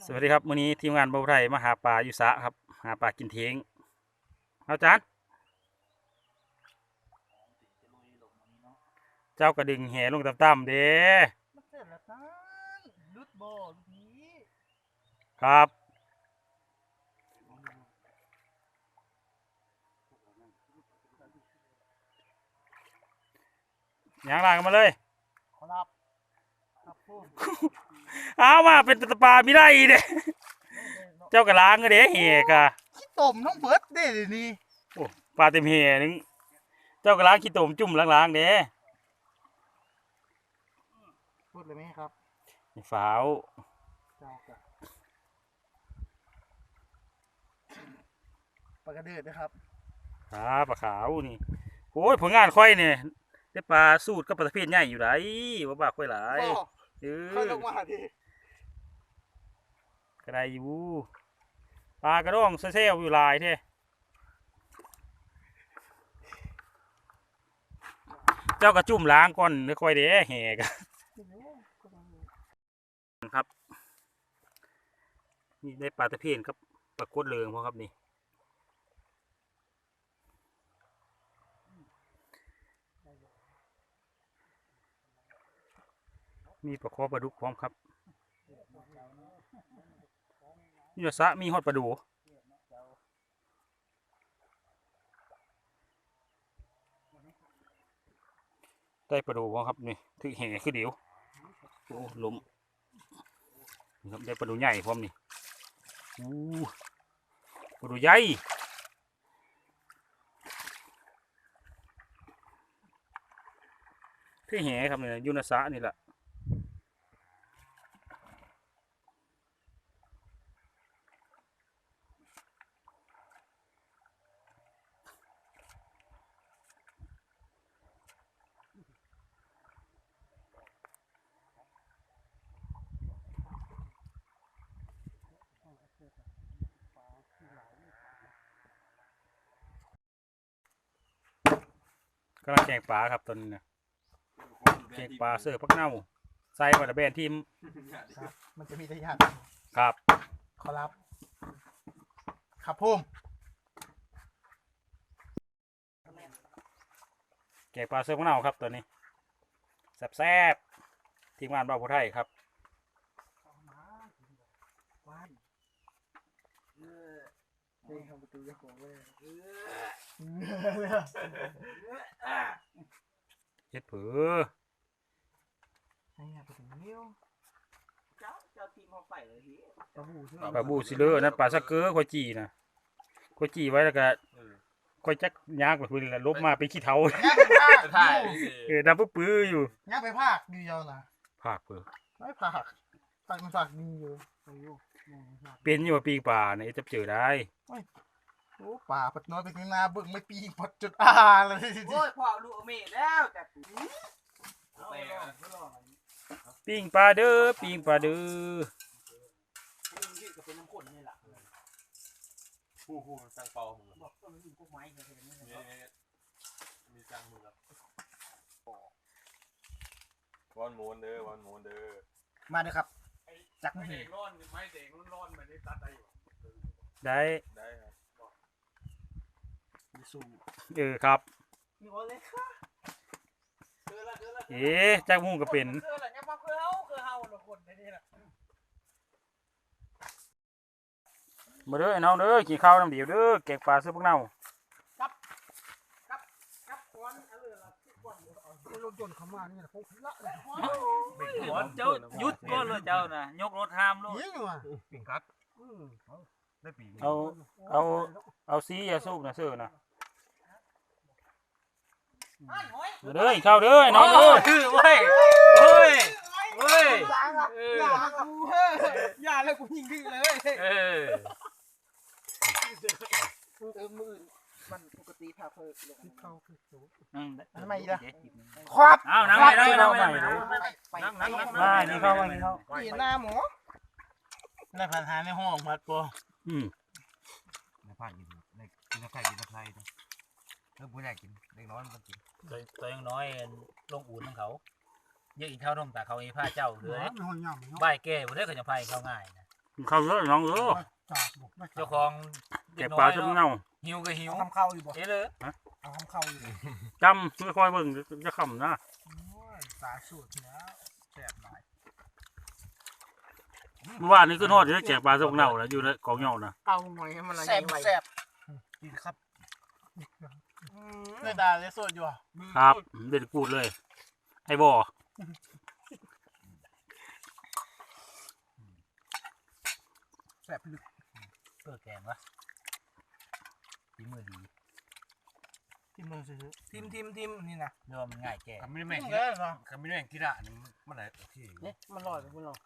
สวัสดีครับมื้อนี้ทีมงานบ่าวไทยมาหาปลาอยู่สระครับ หาปลากินเทงเอาจานเจ้ากระดึงแหลงต่ำๆเด้มันเสร็จแล้วท่านลุดโบลูกนี้ครับยางลางกันมาเลยขอรับครับพูด เอามาเป็นตะปลาไม่ได้อีเด้เจ้ากระล้างก็เด้แหกะขี้ต้มทั้งเบิดเด้เดี๋ยวนี้โอ้ปลาเต็มแหนึงเจ้ากระล้างขี้ตมจุ่มล้างๆเด้พูดเลยไหมครับฝาวเจ้ากะปลากระเดือดนะครับครับปลาขาวนี่โอ้ยผลงานค่อยเนี่ยได้ปลาสูตรกับปลาตะเพียนใหญ่อยู่ไหนว่าปลาค่อยหลายก็เอค่อยอลงมาทีก ระไดอยู่ปลากระด้งเซลอยู่ลายเท่เจ้ากระจุ่มล้างก่อนแล้วค่อยเด้แห่กะครับ นี่ได้ปลาตะเพียนครับปลากดเลืองพอครับนี่มีปลาคอปลาดุกพร้อมครับ นี่สะมีฮอดปลาดูได้ปลาดูพอมครับนี่ถึงแห่คือเดียวโอ้ลมครับได้ปลาดูใหญ่พร้อมนี่อู้ปลาดูใหญ่ที่แห่ครับเนี่ยยูนาสะนี่แหละ กำลังแกงปลาครับตอนนี้นะแกงปลาเสิร์ฟพักเน่าใส่บัตรแบนทีมครับมันจะมีระยะครับขอรับ ครับพุ่มแกงปลาเสิร์ฟพักเน่าครับตอนนี้แซ่บๆทีมงานบ้าวผู้ไทยครับว่านเออเด้งเข้าประตูเจ้าของเลย เออเฮ็ดเผือไอ้เนี่ยประตูเลี้ยวเจ้าเจ้าทีมเขาใส่เลยทีปลาบูใช่ไหมปลาบูซิเลอร์นั่นปลาสะเกอร์ควายจีนะควายจีไว้แล้วก็ควายจักยากไปพื้นแล้วลบมาไปนขี้เท้าย่างไปภาคถ่ายเออดำปื้อๆอยู่ย่างไปภาคดีเดียวนะภาคเผือไม่ภาคภาคมันภาคดีอยู่โอ้โหมองภาคเป็นอยู่ว่าปีปลาเนี่ยจะเจอได้ โอ้ป่าปัดน้อยไปข้างหน้าเบิ่งไม่ปีปัดจุดอาเลยทีเดีโอ้ยวยพ่อลูกอเมริแล้วแต่กูไปปิ้งปลาเด้อปิ้งปลาเด้อก็เป็นน้ำข้นนี่แหละผู้ผู้มันสั่งเปามึงบอกต้นนี้พวกไม้เขาเป็นนี่มีมีสั่งมึงครับวันโมนเด้อวันโมนเด้อมาเลยครับจักมือเด็กร้อนไม่เด็กร้อนไม่ได้ตัดได้อยู่ได้ได้ครับ สู้เออครับมีโอเลยค่ะเจอละเจอละเอ๊ะจักมุ่งก็เป็นเจอละเนี่ยมาคือเฮาคือเฮาละคนในนี่แหละมาเด้อไอ้น้องเด้อกินข้าวน้ำเดียวเด้อแกงปลาเสื้อพวกเน่ากับควันเออละควันรถยนต์เขามานี่แหละพวกละเลยเจ้ายุดก็เลยเจ้านะยกรถห้ามลูกยิงว่ะปิ่งคักได้ปิ่งเอาเอาเอาซียาสูบนะเสื้อนะมา เด้อกินข้าวเด้อไอ้น้องเด้อคือเว้ยเฮ้ยเฮ้ยอย่าละอย่ากูเฮ้ยอย่าแล้วกูยิงดื้อเลยเออเออมือมันปกติพาเพิ่ลงเข้าคือสูงนั่งทำไมล่ะครับเอานั่งไปนั่งไปนั่งไปนั่งไปนั่งนั่งนั่งมานี่เข้ามานี่เข้านี่หน้าหมอในผ่านหาในห้องพัดปออืมในภาคกินในกินตะไคร้กินตะไคร้ตัวเออผู้ใหญ่กินเด็กน้อยมันกิน ตัวตัวยังน้อยลงอุ่นของเขาเยอะอีกเท่าน้องแต่เขาไอ้ผ้าเจ้าเลยไม่ห้องย่ำใบแก้บ่ได้ก็จะพายเขาง่ายนะเข้าเยอะน้องเออจ่าบุกไม่เจ้าของแกะปลาจนเน่าหิวก็หิวเอาคำเข้าอยู่บ่เอ้เลยเอาคำเข้าอยู่จำไม่ค่อยเบิ่งจะคำนะโอ้ยสาสูตรแล้วแสบหน่อยเมื่อวานนี้ก็ทอดอยู่ได้แกะปลาจนเน่าแล้วอยู่ในกองเหยานะเอาหน่อยให้มันละแสบแสบกินครับ ในตาเลยสดอยู่อะครับเด็ดกูดเลย ไอ้บ่อแสบลึกเปิดแกงวะฝีมือดีทิมมือซื้อทิมทิมทิมนี่นะเนื้อมันง่ายแกงคำไม่ได้ทิแม่งมที่เลยเหรอคำไม่ได้แม่งที่ละนี่มันอะไรโอเคเนี่ยมันลอยมันลอย